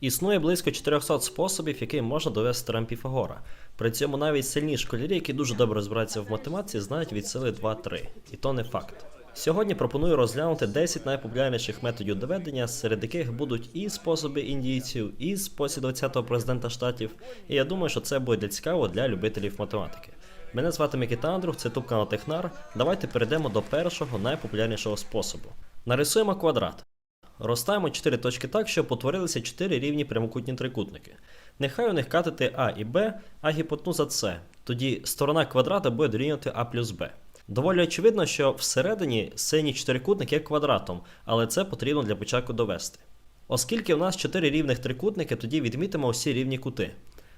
Існує близько 400 способів, яким можна довести теорем Піфагора. При цьому навіть сильні школярі, які дуже добре розбираються в математиці, знають від сили 2-3. І то не факт. Сьогодні пропоную розглянути 10 найпопулярніших методів доведення, серед яких будуть і способи індійців, і спосіб 20-го президента штатів. І я думаю, що це буде цікаво для любителів математики. Мене звати Микита Андрюх, це туб канал Технар. Давайте перейдемо до першого найпопулярнішого способу. Нарисуємо квадрат. Розставимо 4 точки так, щоб утворилися 4 рівні прямокутні трикутники. Нехай у них катети А і Б, а гіпотенуза С. Тоді сторона квадрата буде дорівнювати А плюс Б. Доволі очевидно, що всередині синій чотирикутник є квадратом, але це потрібно для початку довести. Оскільки у нас 4 рівних трикутники, тоді відмітимо усі рівні кути.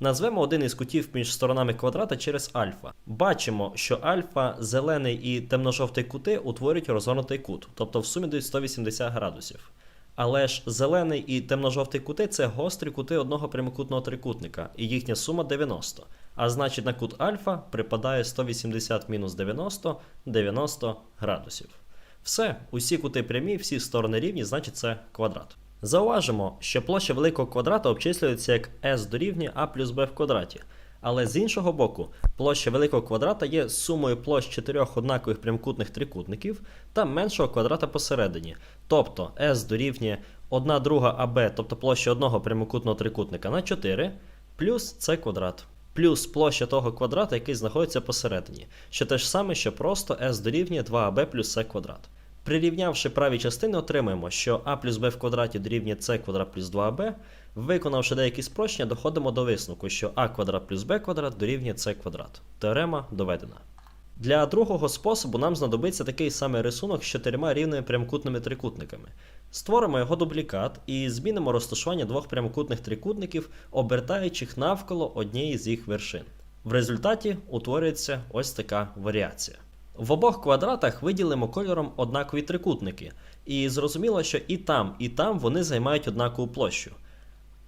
Назвемо один із кутів між сторонами квадрата через альфа. Бачимо, що альфа, зелений і темно-жовтий кути утворюють розгорнутий кут, тобто в сумі дають 180 градусів. Але ж зелений і темно-жовтий кути це гострі кути одного прямокутного трикутника, і їхня сума 90. А значить на кут альфа припадає 180 мінус 90 90 градусів. Все, усі кути прямі, всі сторони рівні, значить це квадрат. Зауважимо, що площа великого квадрата обчислюється як s дорівнює a плюс b в квадраті. Але з іншого боку, площа великого квадрата є сумою площ чотирьох однакових прямокутних трикутників та меншого квадрата посередині. Тобто s дорівнює 1 друга АБ, тобто площа одного прямокутного трикутника на 4, плюс c квадрат. Плюс площа того квадрата, який знаходиться посередині, що те ж саме, що просто s дорівнює 2аб плюс c квадрат. Прирівнявши праві частини, отримаємо, що а плюс b в квадраті дорівнює c квадрат плюс 2ab. Виконавши деякі спрощення, доходимо до висновку, що а квадрат плюс b квадрат дорівнює c квадрат. Теорема доведена. Для другого способу нам знадобиться такий самий рисунок з чотирма рівними прямокутними трикутниками. Створимо його дублікат і змінимо розташування двох прямокутних трикутників, обертаючих навколо однієї з їх вершин. В результаті утворюється ось така варіація. В обох квадратах виділимо кольором однакові трикутники, і зрозуміло, що і там, і там вони займають однакову площу.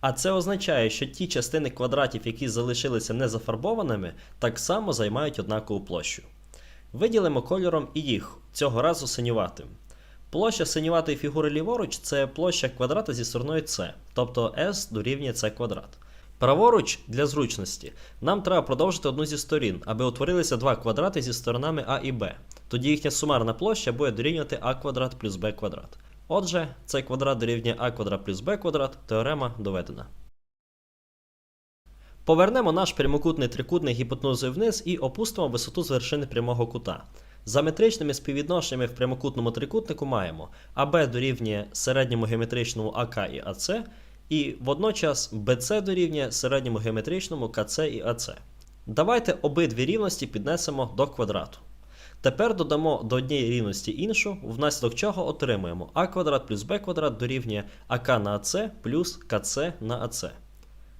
А це означає, що ті частини квадратів, які залишилися незафарбованими, так само займають однакову площу. Виділимо кольором і їх, цього разу синюватим. Площа синюватої фігури ліворуч це площа квадрата зі стороною С, тобто S дорівнює С квадрат. Праворуч для зручності нам треба продовжити одну зі сторін, аби утворилися два квадрати зі сторонами А і Б. Тоді їхня сумарна площа буде дорівнювати А квадрат плюс Б квадрат. Отже, С квадрат дорівнює А квадрат плюс Б квадрат, теорема доведена. Повернемо наш прямокутний трикутник гіпотенузою вниз і опустимо висоту з вершини прямого кута. За метричними співвідношеннями в прямокутному трикутнику маємо АБ дорівнює середньому геометричному АК і АЦ, і водночас BC дорівнює середньому геометричному КЦ і АЦ. Давайте обидві рівності піднесемо до квадрату. Тепер додамо до однієї рівності іншу, внаслідок чого отримуємо а квадрат плюс b квадрат дорівнює АК на АЦ плюс КЦ на АЦ.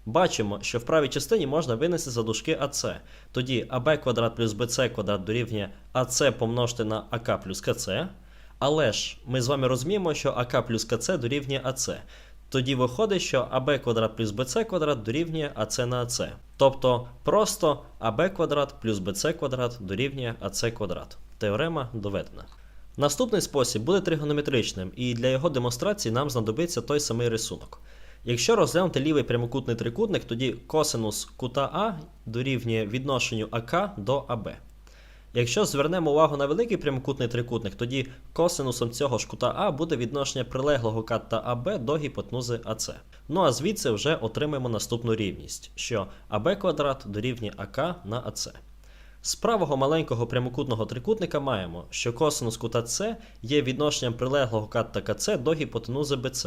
Бачимо, що в правій частині можна винести за дужки АЦ. Тоді АБ квадрат плюс БЦ квадрат дорівнює АЦ помножити на АК плюс КЦ. Але ж ми з вами розуміємо, що АК плюс КЦ дорівнює АЦ. Тоді виходить, що АБ квадрат плюс БЦ квадрат дорівнює АЦ на АЦ. Тобто просто АБ квадрат плюс БЦ квадрат дорівнює АЦ квадрат. Теорема доведена. Наступний спосіб буде тригонометричним, і для його демонстрації нам знадобиться той самий рисунок. Якщо розглянути лівий прямокутний трикутник, тоді косинус кута А дорівнює відношенню АК до АБ. Якщо звернемо увагу на великий прямокутний трикутник, тоді косинусом цього ж кута А буде відношення прилеглого ката АБ до гіпотенузи АЦ. Ну а звідси вже отримаємо наступну рівність, що АБ квадрат дорівнює АК на АЦ. З правого маленького прямокутного трикутника маємо, що косинус кута С є відношенням прилеглого ката КЦ до гіпотенузи БЦ,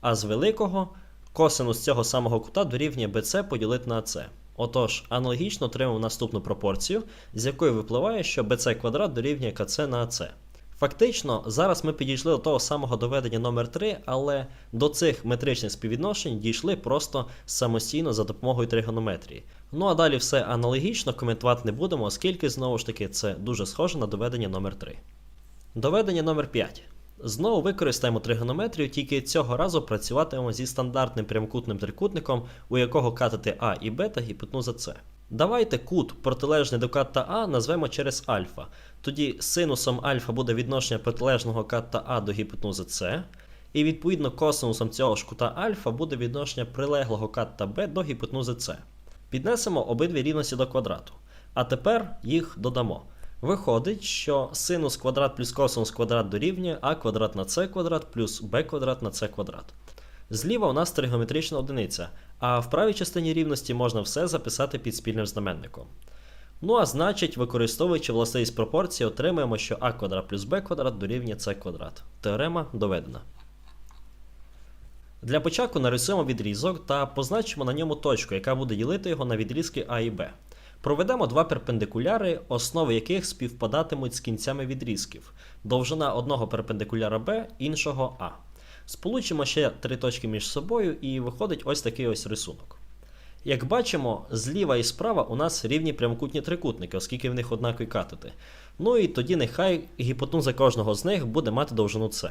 а з великого косинус цього самого кута дорівнює БЦ поділити на АЦ. Отож, аналогічно отримаємо наступну пропорцію, з якої випливає, що BC квадрат дорівнює КЦ на АЦ. Фактично, зараз ми підійшли до того самого доведення номер 3 але до цих метричних співвідношень дійшли просто самостійно за допомогою тригонометрії. Ну а далі все аналогічно коментувати не будемо, оскільки знову ж таки це дуже схоже на доведення номер 3 Доведення номер 5 Знову використаємо тригонометрію, тільки цього разу працюватимемо зі стандартним прямокутним трикутником, у якого катети А і Б та гіпотенуза С. Давайте кут протилежний до ката А назвемо через альфа. Тоді синусом альфа буде відношення протилежного ката А до гіпотенузи С. і відповідно косинусом цього ж кута альфа буде відношення прилеглого ката Б до гіпотенузи С. Піднесемо обидві рівності до квадрату. А тепер їх додамо. Виходить, що синус квадрат плюс косинус квадрат дорівнює а квадрат на с квадрат плюс b квадрат на с квадрат. Зліва у нас тригонометрична одиниця, а в правій частині рівності можна все записати під спільним знаменником. Ну а значить, використовуючи властивість пропорції, отримаємо, що а квадрат плюс b квадрат дорівнює c квадрат. Теорема доведена. Для початку нарисуємо відрізок та позначимо на ньому точку, яка буде ділити його на відрізки А і Б. Проведемо два перпендикуляри, основи яких співпадатимуть з кінцями відрізків. Довжина одного перпендикуляра Б, іншого А. Сполучимо ще три точки між собою і виходить ось такий ось рисунок. Як бачимо, зліва і справа у нас рівні прямокутні трикутники, оскільки в них однакові катети. Ну і тоді нехай гіпотенуза кожного з них буде мати довжину С.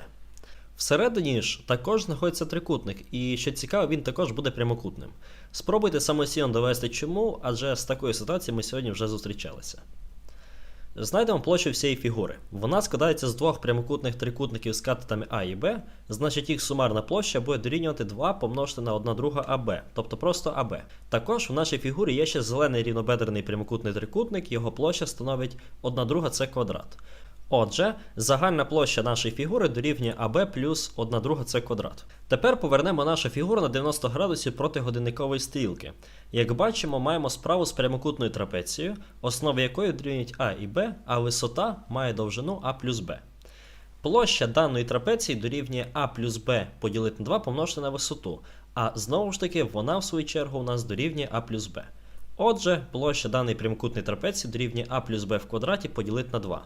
Всередині ж також знаходиться трикутник, і що цікаво, він також буде прямокутним. Спробуйте самостійно довести чому, адже з такою ситуацією ми сьогодні вже зустрічалися. Знайдемо площу всієї фігури. Вона складається з двох прямокутних трикутників з катетами А і Б, значить їх сумарна площа буде дорівнювати 2 помножити на 1 друга АБ, тобто просто АБ. Також в нашій фігурі є ще зелений рівнобедрений прямокутний трикутник, його площа становить 1 друга С квадрат. Отже, загальна площа нашої фігури дорівнює АБ плюс 1 друга С квадрат. Тепер повернемо нашу фігуру на 90 градусів проти годинникової стрілки. Як бачимо, маємо справу з прямокутною трапецією, основи якої дорівнюють А і Б, а висота має довжину А плюс Б. Площа даної трапеції дорівнює А плюс Б поділити на 2 помножити на висоту, а знову ж таки вона в свою чергу у нас дорівнює А плюс Б. Отже, площа даної прямокутної трапеції дорівнює А плюс Б в квадраті поділити на 2.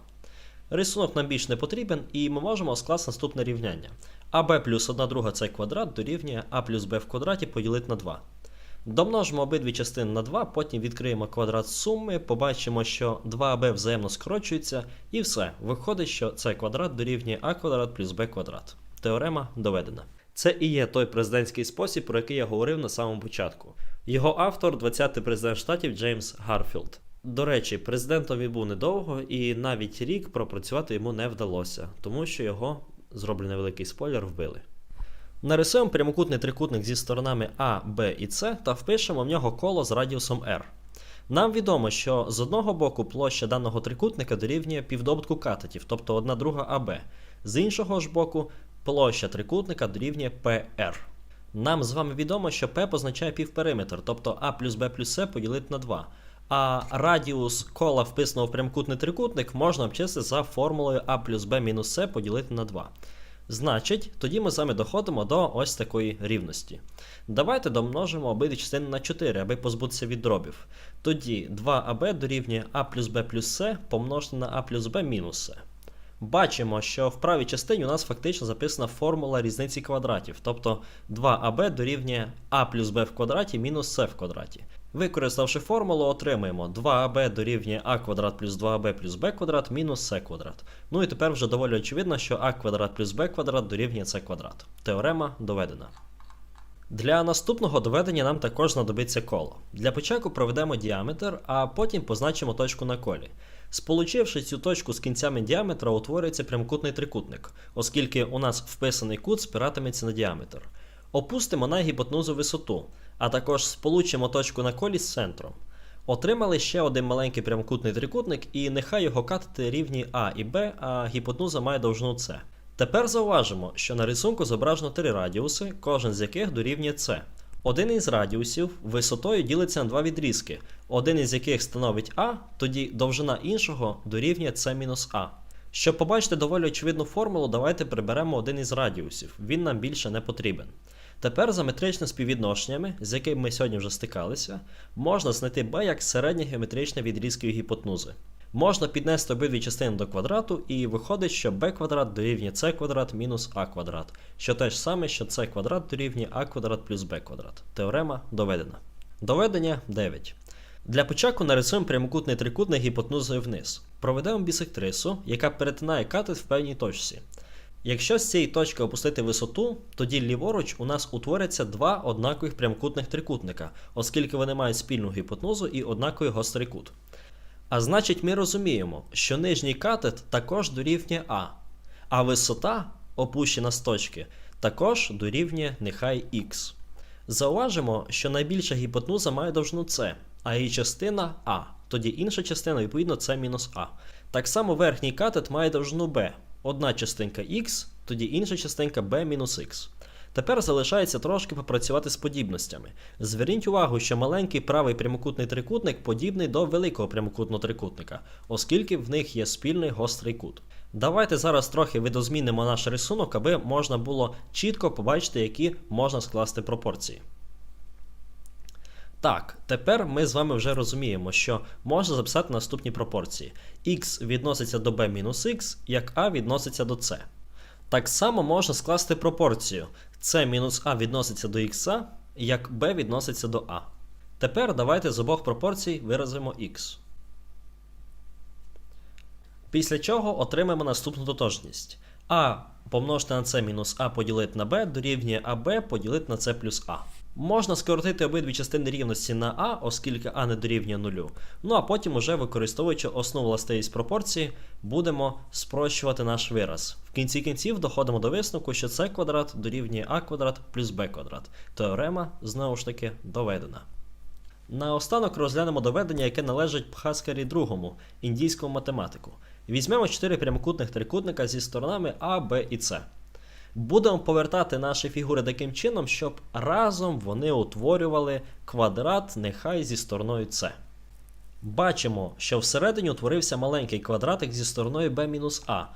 Рисунок нам більш не потрібен, і ми можемо скласти наступне рівняння. АБ плюс 1 друга С квадрат дорівнює А плюс Б в квадраті поділити на 2. Домножимо обидві частини на 2, потім відкриємо квадрат суми, побачимо, що 2АБ взаємно скорочуються, і все. Виходить, що С квадрат дорівнює А квадрат плюс Б квадрат. Теорема доведена. Це і є той президентський спосіб, про який я говорив на самому початку. Його автор, 20-й президент штатів Джеймс Гарфілд. До речі, президентом він був недовго, і навіть рік пропрацювати йому не вдалося, тому що його, зроблю невеликий спойлер, вбили. Нарисуємо прямокутний трикутник зі сторонами А, Б і С та впишемо в нього коло з радіусом R. Нам відомо, що з одного боку площа даного трикутника дорівнює півдобутку катетів, тобто 1 друга АБ. З іншого ж боку, площа трикутника дорівнює PR. Нам з вами відомо, що P позначає півпериметр, тобто А плюс Б плюс С поділити на 2. А радіус кола, вписаного в прямокутний трикутник, можна обчислити за формулою А плюс Б мінус С поділити на 2. Значить, тоді ми з вами доходимо до ось такої рівності. Давайте домножимо обидві частини на 4, аби позбутися від дробів. Тоді 2АБ дорівнює А плюс Б плюс С помножити на А плюс Б мінус С. Бачимо, що в правій частині у нас фактично записана формула різниці квадратів, тобто 2АБ дорівнює А плюс Б в квадраті мінус С в квадраті. Використавши формулу, отримаємо 2АБ дорівнює А квадрат плюс 2АБ плюс Б квадрат мінус С квадрат. Ну і тепер вже доволі очевидно, що А квадрат плюс Б квадрат дорівнює С квадрат. Теорема доведена. Для наступного доведення нам також знадобиться коло. Для початку проведемо діаметр, а потім позначимо точку на колі. Сполучивши цю точку з кінцями діаметра, утворюється прямокутний трикутник, оскільки у нас вписаний кут спиратиметься на діаметр. Опустимо на гіпотенузу висоту, а також сполучимо точку на колі з центром. Отримали ще один маленький прямокутний трикутник, і нехай його катети рівні А і Б, а гіпотенуза має довжину С. Тепер зауважимо, що на рисунку зображено три радіуси, кожен з яких дорівнює С. Один із радіусів висотою ділиться на два відрізки, один із яких становить А, тоді довжина іншого дорівнює С-А. Щоб побачити доволі очевидну формулу, давайте приберемо один із радіусів, він нам більше не потрібен. Тепер за метричними співвідношеннями, з якими ми сьогодні вже стикалися, можна знайти b як середнє геометричне відрізків гіпотенузи. Можна піднести обидві частини до квадрату, і виходить, що b квадрат дорівнює c квадрат мінус a квадрат, що те ж саме, що c квадрат дорівнює a квадрат плюс b квадрат. Теорема доведена. Доведення 9. Для початку нарисуємо прямокутний трикутник гіпотенузою вниз. Проведемо бісектрису, яка перетинає катет в певній точці. Якщо з цієї точки опустити висоту, тоді ліворуч у нас утворяться два однакових прямокутних трикутника, оскільки вони мають спільну гіпотенузу і однаковий гострий кут. А значить, ми розуміємо, що нижній катет також дорівнює А, а висота, опущена з точки, також дорівнює нехай х. Зауважимо, що найбільша гіпотенуза має довжину С, а її частина А, тоді інша частина, відповідно, С мінус А. Так само верхній катет має довжину b. Одна частинка х, тоді інша частинка b мінус х. Тепер залишається трошки попрацювати з подібностями. Зверніть увагу, що маленький правий прямокутний трикутник подібний до великого прямокутного трикутника, оскільки в них є спільний гострий кут. Давайте зараз трохи видозмінимо наш рисунок, аби можна було чітко побачити, які можна скласти пропорції. Так, тепер ми з вами вже розуміємо, що можна записати наступні пропорції. x відноситься до b мінус x, як a відноситься до c. Так само можна скласти пропорцію c мінус a відноситься до x, як b відноситься до a. Тепер давайте з обох пропорцій виразимо x. Після чого отримаємо наступну тотожність. А помножити на c мінус а поділити на b дорівнює АБ поділити на c плюс А. Можна скоротити обидві частини рівності на А, оскільки А не дорівнює нулю. Ну а потім, уже використовуючи основу властивість пропорції, будемо спрощувати наш вираз. В кінці кінців доходимо до висновку, що c квадрат дорівнює а квадрат плюс b квадрат. Теорема знову ж таки доведена. Наостанок розглянемо доведення, яке належить Пхаскарі II, індійському математику. Візьмемо чотири прямокутних трикутника зі сторонами А, Б і С. Будемо повертати наші фігури таким чином, щоб разом вони утворювали квадрат нехай зі стороною С. Бачимо, що всередині утворився маленький квадратик зі стороною b-а.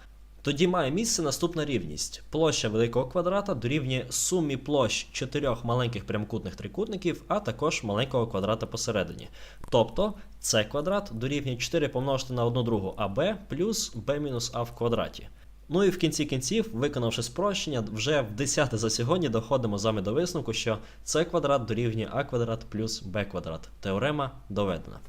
Тоді має місце наступна рівність. Площа великого квадрата дорівнює сумі площ чотирьох маленьких прямокутних трикутників, а також маленького квадрата посередині. Тобто c квадрат дорівнює 4 помножити на 1 другу аб плюс b-а в квадраті. Ну і в кінці кінців, виконавши спрощення, вже в 10 за сьогодні доходимо з вами до висновку, що c квадрат дорівнює а квадрат плюс b квадрат. Теорема доведена.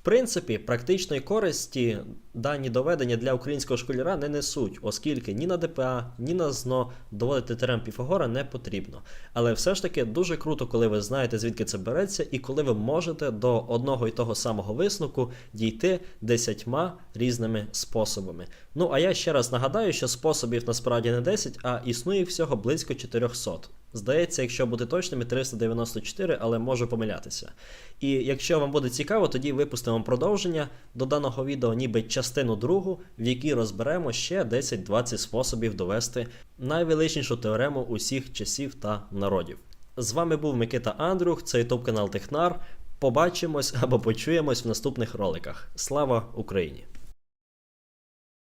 В принципі, практичної користі дані доведення для українського школяра не несуть, оскільки ні на ДПА, ні на ЗНО доводити теорем Піфагора не потрібно. Але все ж таки дуже круто, коли ви знаєте, звідки це береться, і коли ви можете до одного і того самого висновку дійти десятьма різними способами. Ну а я ще раз нагадаю, що способів насправді не 10, а існує всього близько 400. Здається, якщо бути точними, 394, але можу помилятися. І якщо вам буде цікаво, тоді випустимо продовження до даного відео, ніби частину другу, в якій розберемо ще 10-20 способів довести найвеличнішу теорему усіх часів та народів. З вами був Микита Андрюх, це ютуб канал Технар. Побачимось або почуємось в наступних роликах. Слава Україні!